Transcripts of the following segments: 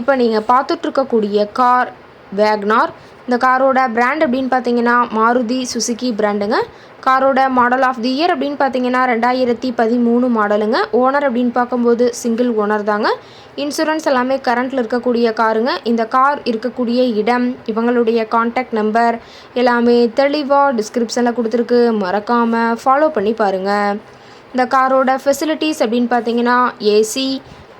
இப்போ நீங்கள் பார்த்துட்ருக்கக்கூடிய car Wagner. இந்த காரோட பிராண்ட் அப்படின்னு பார்த்தீங்கன்னா மாருதி சுசுகி பிராண்டுங்க காரோட மாடல் ஆஃப் தி இயர் அப்படின்னு பார்த்தீங்கன்னா ரெண்டாயிரத்தி பதிமூணு மாடலுங்க ஓனர் அப்படின்னு பார்க்கும்போது சிங்கிள் ஓனர் தாங்க. இன்சூரன்ஸ் எல்லாமே கரண்ட்டில் இருக்கக்கூடிய காருங்க. இந்த கார் இருக்கக்கூடிய இடம் இவங்களுடைய காண்டாக்ட் நம்பர் எல்லாமே தெளிவாக டிஸ்கிரிப்ஷனில் கொடுத்துருக்கு. மறக்காமல் ஃபாலோ பண்ணி பாருங்கள் இந்த காரோட ஃபெசிலிட்டிஸ் அப்படின்னு பார்த்தீங்கன்னா AC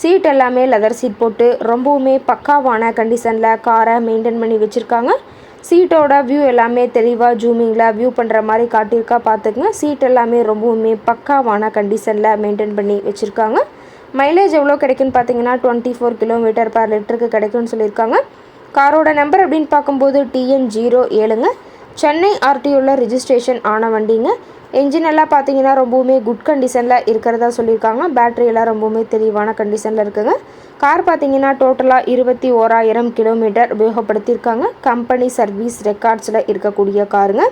சீட் எல்லாமே லெதர் சீட் போட்டு ரொம்பவுமே பக்காவான கண்டிஷனில் காரை மெயின்டைன் பண்ணி வச்சுருக்காங்க. சீட்டோட வியூ எல்லாமே தெளிவாக ஜூமிங்கில் வியூ பண்ணுற மாதிரி காட்டியிருக்கா பார்த்துக்குங்க. சீட் எல்லாமே ரொம்பவுமே பக்காவான கண்டிஷனில் மெயின்டைன் பண்ணி வச்சுருக்காங்க. மைலேஜ் எவ்வளோ கிடைக்குன்னு பார்த்தீங்கன்னா டுவெண்ட்டி ஃபோர் கிலோமீட்டர் பர் லிட்டருக்கு கிடைக்கும்னு சொல்லியிருக்காங்க. காரோட நம்பர் அப்படின்னு பார்க்கும்போது டிஎன் ஜீரோ ஏழுங்க. சென்னை ஆர்டிஓவில் ரிஜிஸ்ட்ரேஷன் ஆன வண்டிங்க. என்ஜின் எல்லாம் பார்த்தீங்கன்னா ரொம்பவுமே குட் கண்டிஷனில் இருக்கிறதா சொல்லியிருக்காங்க. பேட்ரி எல்லாம் ரொம்பவுமே தெளிவான கண்டிஷனில் இருக்குங்க. கார் பார்த்தீங்கன்னா டோட்டலாக இருபத்தி ஓராயிரம் கிலோமீட்டர் உபயோகப்படுத்தியிருக்காங்க. கம்பெனி சர்வீஸ் ரெக்கார்ட்ஸில் இருக்கக்கூடிய காருங்க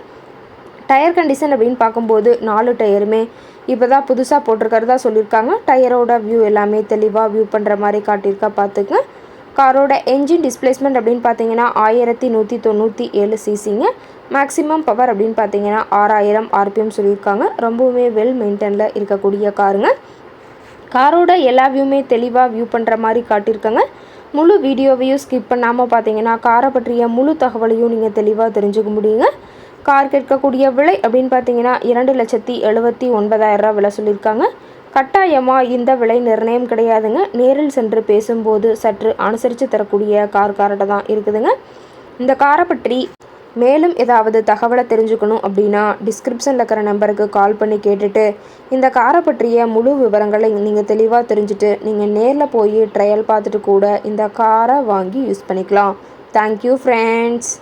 டயர் கண்டிஷன் அப்படின்னு பார்க்கும்போது நாலு டயருமே இப்போ தான் புதுசாக போட்டிருக்கிறதா சொல்லியிருக்காங்க. டயரோட வியூ எல்லாமே தெளிவாக வியூ பண்ணுற மாதிரி காட்டியிருக்கா பார்த்துங்க காரோட என்ஜின் டிஸ்பிளேஸ்மெண்ட் அப்படின்னு பார்த்தீங்கன்னா ஆயிரத்தி நூற்றி தொண்ணூற்றி ஏழு சிசிங்க மேக்ஸிமம் பவர் அப்படின்னு பார்த்தீங்கன்னா ஆறாயிரம் ஆர்பிஎம் சொல்லியிருக்காங்க. ரொம்பவுமே வெல் மெயின்டெனில் இருக்கக்கூடிய காருங்க. காரோட எல்லா வியூமே தெளிவாக வியூ பண்ணுற மாதிரி காட்டியிருக்காங்க. முழு வீடியோவையும் ஸ்கிப் பண்ணாமல் பார்த்தீங்கன்னா காரை பற்றிய முழு தகவலையும் நீங்கள் தெளிவாக தெரிஞ்சுக்க முடியுங்க. கார் கேட்கக்கூடிய விலை அப்படின்னு பார்த்தீங்கன்னா இரண்டு லட்சத்தி எழுபத்தி ஒன்பதாயிரம் விலை சொல்லியிருக்காங்க. கட்டாயமாக இந்த விலை நிர்ணயம் கிடையாதுங்க. நேரில் சென்று பேசும்போது சற்று அனுசரித்து தரக்கூடிய கார் கார்ட்டை தான் இருக்குதுங்க. இந்த காரை பற்றி மேலும் ஏதாவது தகவலை தெரிஞ்சுக்கணும் அப்படின்னா டிஸ்கிரிப்ஷனில் இருக்கிற நம்பருக்கு கால் பண்ணி கேட்டுட்டு இந்த காரை பற்றிய முழு விவரங்களை நீங்கள் தெளிவாக தெரிஞ்சுட்டு நீங்கள் நேரில் போய் ட்ரையல் பார்த்துட்டு கூட இந்த காரை வாங்கி யூஸ் பண்ணிக்கலாம். Thank you friends